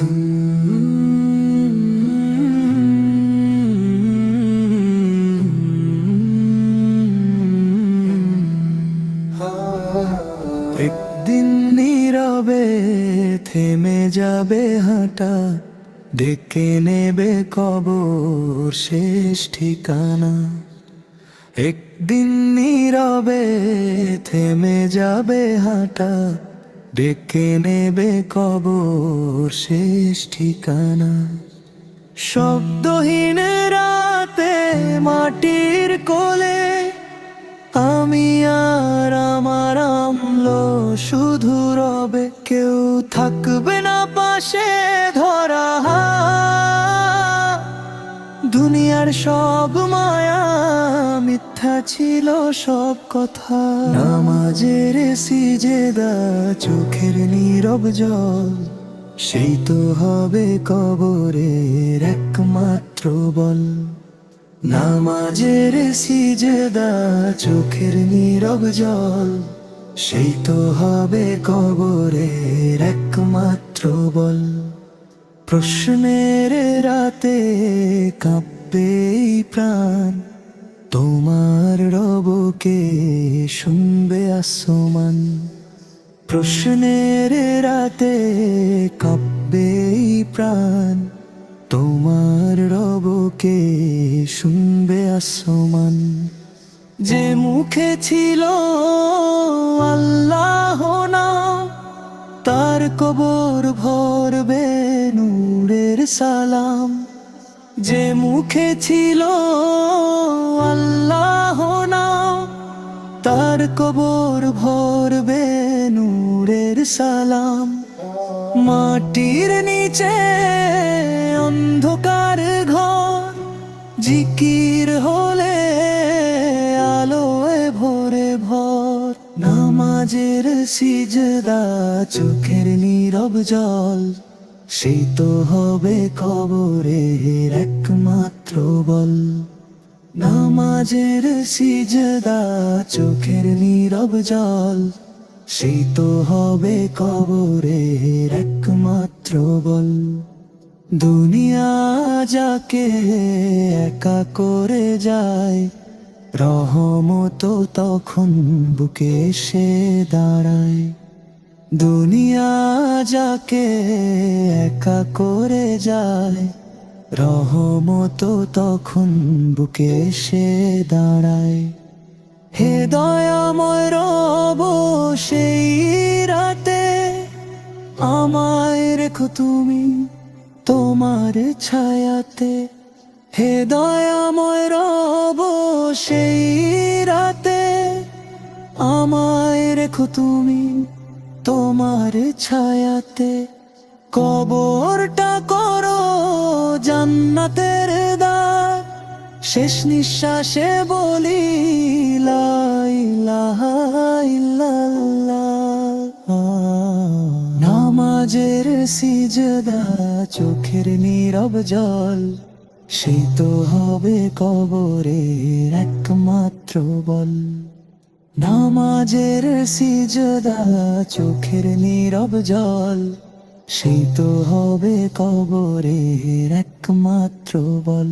একদিন নীরবে থেমে যাবে হাঁটা, ডেকে নেবে কবর শেষ ঠিকানা। একদিন নীরবে থেমে যাবে হাঁটা ডেকে নেবে কবর শেষ ঠিকানা শব্দহীন রাতে মাটির কোলে আমি আর আমার আমলো শুধু রবে কেউ থাকবে না পাশে ধরা হাত। দুনিয়ার সব মায়া, মিথ্যা ছিল সব কথা। নামাজের সিজেদা, চোখের নীরব জল। সেই তো হবে কবরের একমাত্র বল। নামাজের সিজেদা, চোখের নীরব জল। সেই তো হবে কবরের একমাত্র বল। প্রশ্নের রাতে কাঁপবে প্রাণ। তোমার রবকে শুনবে আসমান। প্রশ্নের রাতে কাঁপবে প্রাণ। তোমার রবকে শুনবে আসমান। যে মুখে ছিল আল্লাহ না, তার কবর ভরবে নূরের সালাম যে মুখে ছিল আল্লাহ না তার কবর ভরবে নূরের সালাম। মাটির নিচে অন্ধকার ঘর, জিকির হলে আলোয় ভরে ভর। নামাজের সিজদা চোখের নীরব জল। সেই তো হবে কবরের একমাত্র বল। নামাজের সিজদা, চোখের নীরব জল। সেই তো হবে কবরের একমাত্র বল। দুনিয়া যাকে একা করে যায়, রহমত তখন বুকে এসে দাঁড়ায়। দুনিয়া যাকে একা করে যায়, রহমত তখন বুকে এসে দাঁড়ায়। হে দয়াময় রব, সেই রাতে আমায় রেখো তুমি তোমার ছায়াতে। হে দয়াময় রব, সেই রাতে আমায় রেখো তুমি তোমার ছায়াতে কবরটা করো, জান্নাতের দ্বার। শেষ নিঃশ্বাসে বলি নামাজের সিজদা চোখের নীরব জল সেই তো হবে কবরের একমাত্র বল। নামাজের সিজদা চোখের নীরব জল। সেই তো হবে কবরের একমাত্র বল।